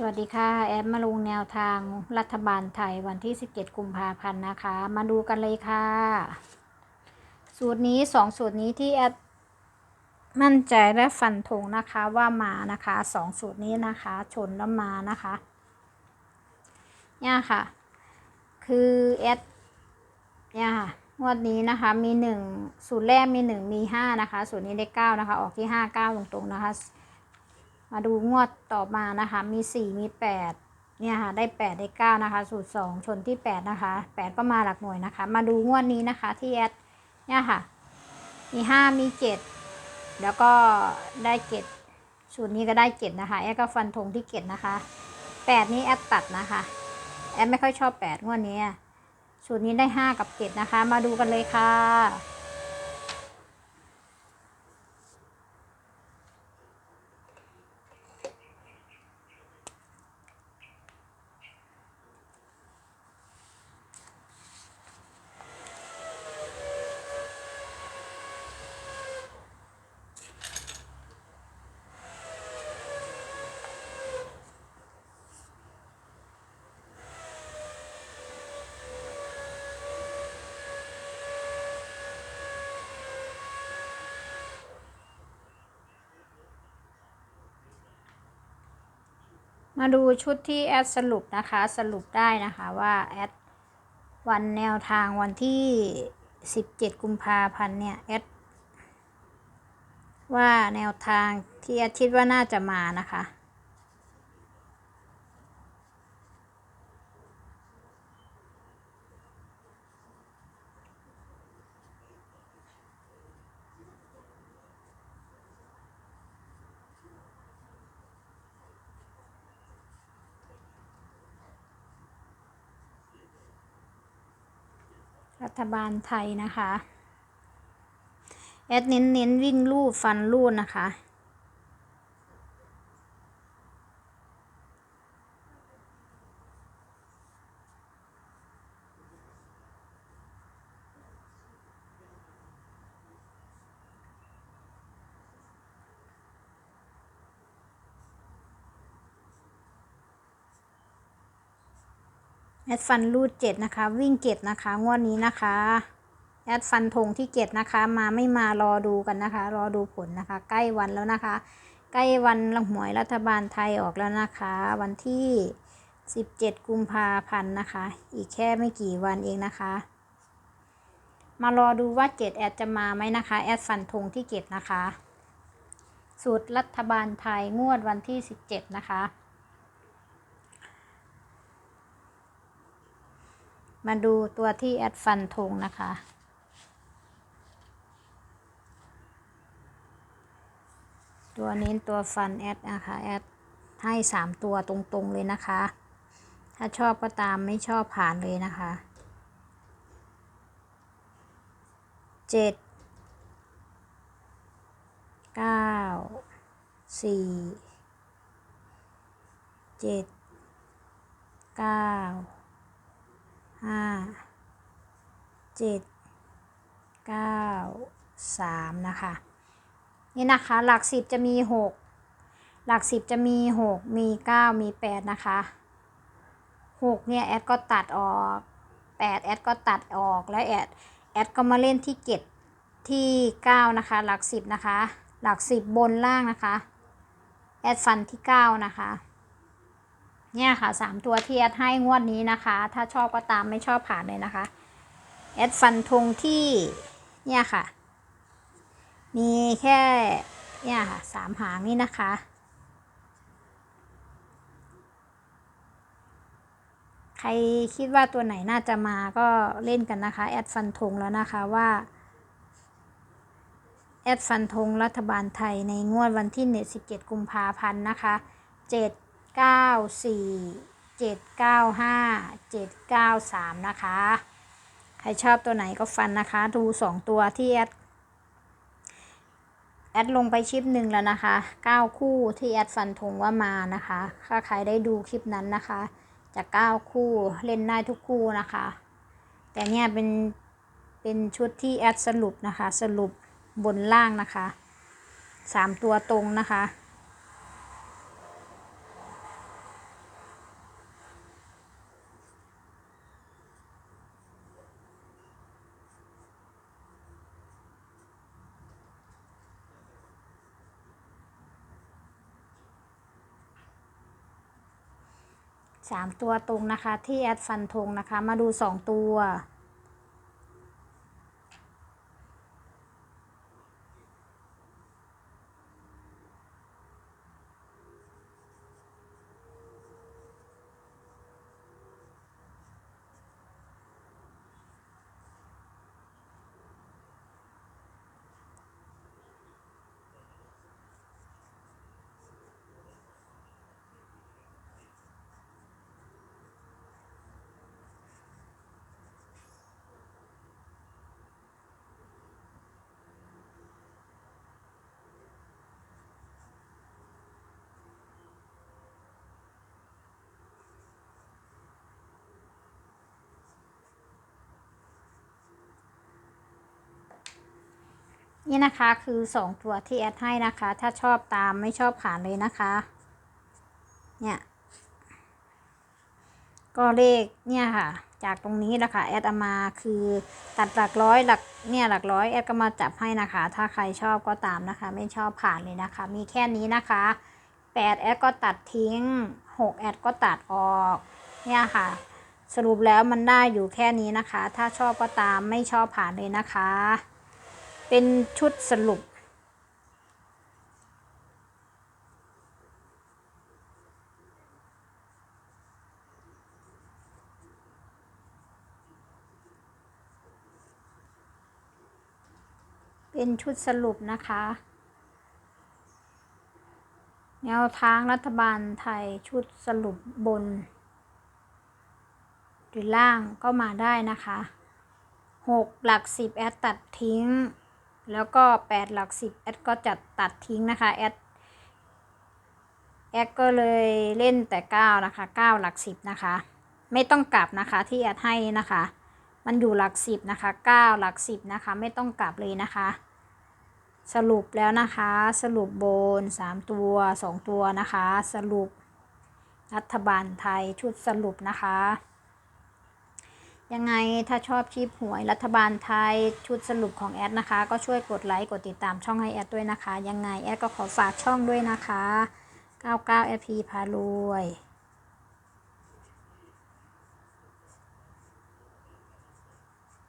สวัสดีค่ะ แอดมาลงแนวทางรัฐบาลไทยวันที่ 17 กุมภาพันธ์นะคะ มาดูกันเลยค่ะ สูตรนี้สองสูตรนี้ที่แอดมั่นใจและฟันธงนะคะว่ามานะคะสองสูตรนี้นะคะชนแล้วมานะคะเนี่ยค่ะ คือแอดเนี่ยค่ะงวดนี้นะคะมีหนึ่งสูตรแรกมีหนึ่งมีห้านะคะ สูตรนี้ได้เก้านะคะ ออกที่ห้าเก้าตรงๆนะคะ มาดูงวดต่อมานะคะ มีสี่มีแปดเนี่ยค่ะ ได้แปดได้เก้านะคะ สูตรสองชนที่แปดนะคะแปดก็มาหลักหน่วยนะคะ มาดูงวดนี้นะคะที่แอด เนี่ยค่ะ มีห้ามีเจ็ดแล้วก็ได้เจ็ดสูตรนี้ก็ได้เจ็ดนะคะ แอดก็ฟันธงที่เจ็ดนะคะแปดนี้แอดตัดนะคะ แอดไม่ค่อยชอบแปดงวดนี้ สูตรนี้ได้ห้ากับเจ็ดนะคะ มาดูกันเลยค่ะ มาดูชุดที่แอดสรุปนะคะ สรุปได้นะคะว่าแอดวันแนวทางวันที่ 17 กุมภาพันธ์เนี่ยแอดว่าแนวทางที่แอดคิดว่าน่าจะมานะคะ รัฐบาลไทยนะคะ แอดเน้นเน้นวิ่งลู่ฟันลูดนะคะ แอดฟันรูดเจ็ดนะคะ วิ่งเจ็ดนะคะ งวดนี้นะคะ แอดฟันธงที่เจ็ดนะคะ มาไม่มารอดูกันนะคะ รอดูผลนะคะ ใกล้วันแล้วนะคะ ใกล้วันหวยรัฐบาลไทยออกแล้วนะคะ วันที่ 17 กุมภาพันธ์นะคะ อีกแค่ไม่กี่วันเองนะคะ มารอดูว่าเจ็ดแอดจะมาไหมนะคะ แอดฟันธงที่เจ็ดนะคะ สูตรรัฐบาลไทยงวดวันที่ 17 นะคะ มาดูตัวที่แอดฟันธงนะคะ ตัวนี้ตัวฟันแอดนะคะแอดให้สามตัวตรงๆเลยนะคะ ถ้าชอบก็ตามไม่ชอบผ่านเลยนะคะเจ็ดเก้าสี่เจ็ดเก้า ห้าเจ็ดเก้าสามนะคะ นี่นะคะ หลักสิบจะมีหกหลักสิบจะมีหกมีเก้ามีแปดนะคะหกเนี่ยแอดก็ตัดออกแปดแอดก็ตัดออกแล้วแอดแอดก็มาเล่นที่เจ็ดที่เก้านะคะ หลักสิบนะคะ หลักสิบบนล่างนะคะ แอดฟันที่เก้านะคะ เนี่ยค่ะสามตัวที่แอดให้งวดนี้นะคะ ถ้าชอบก็ตามไม่ชอบผ่านเลยนะคะแอดฟันธงที่เนี่ยค่ะ มีแค่เนี่ยค่ะสามหางนี่นะคะใครคิดว่าตัวไหนน่าจะมาก็เล่นกันนะคะ แอดฟันธงแล้วนะคะว่า แอดฟันธงรัฐบาลไทยในงวดวันที่เน็ต17 กุมภาพันธ์นะคะ 7 9 4 7 9 5 7 9 3นะคะ ใครชอบตัวไหนก็ฟันนะคะ ดู2ตัวที่แอดแอดลงไปคลิปหนึ่งแล้วนะคะ 9 คู่ที่แอดฟันธงว่ามานะคะ ถ้าใครได้ดูคลิปนั้นนะคะ จะ9คู่เล่นได้ทุกคู่นะคะ แต่เนี่ยเป็นเป็นชุดที่แอดสรุปนะคะ สรุปบนล่างนะคะ 3 ตัวตรงนะคะ สามตัวตรงนะคะ ที่แอดฟันธงนะคะ มาดูสองตัว นี่นะคะคือสองตัวที่แอดให้นะคะ ถ้าชอบตามไม่ชอบผ่านเลยนะคะ เนี่ยก็เลขเนี่ยค่ะ จากตรงนี้แหละคะแอดเอามาคือตัดหลักร้อยหลักเนี่ยหลักร้อยแอดก็มาจับให้นะคะ ถ้าใครชอบก็ตามนะคะ ไม่ชอบผ่านเลยนะคะ มีแค่นี้นะคะ8แอดก็ตัดทิ้ง6แอดก็ตัดออกเนี่ยค่ะ สรุปแล้วมันได้อยู่แค่นี้นะคะ ถ้าชอบก็ตามไม่ชอบผ่านเลยนะคะ เป็นชุดสรุป เป็นชุดสรุปนะคะ แนวทางรัฐบาลไทยชุดสรุปบน หรือล่างก็มาได้นะคะหกหลักสิบแอดตัดทิ้ง แล้วก็แปดหลักสิบแอดก็จะตัดทิ้งนะคะ แอด แอดก็เลยเล่นแต่เก้านะคะเก้าหลักสิบนะคะ ไม่ต้องกลับนะคะที่แอดให้นะคะ มันอยู่หลักสิบนะคะเก้าหลักสิบนะคะ ไม่ต้องกลับเลยนะคะ สรุปแล้วนะคะ สรุปโบนสามตัวสองตัวนะคะ สรุปรัฐบาลไทยชุดสรุปนะคะ ยังไงถ้าชอบคลิปหวยรัฐบาลไทยชุดสรุปของแอดนะคะ ก็ช่วยกดไลค์กดติดตามช่องให้แอดด้วยนะคะ ยังไงแอดก็ขอฝากช่องด้วยนะคะ 99 FP พารวย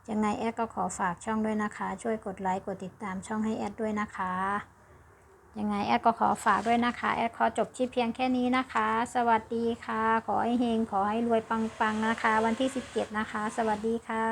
ยังไงแอดก็ขอฝากช่องด้วยนะคะ ช่วยกดไลค์กดติดตามช่องให้แอดด้วยนะคะ ยังไงแอดก็ขอฝากด้วยนะคะ แอดขอจบที่เพียงแค่นี้นะคะ สวัสดีค่ะ ขอให้เฮงขอให้รวยปังๆนะคะ วันที่ 17 นะคะ สวัสดีค่ะ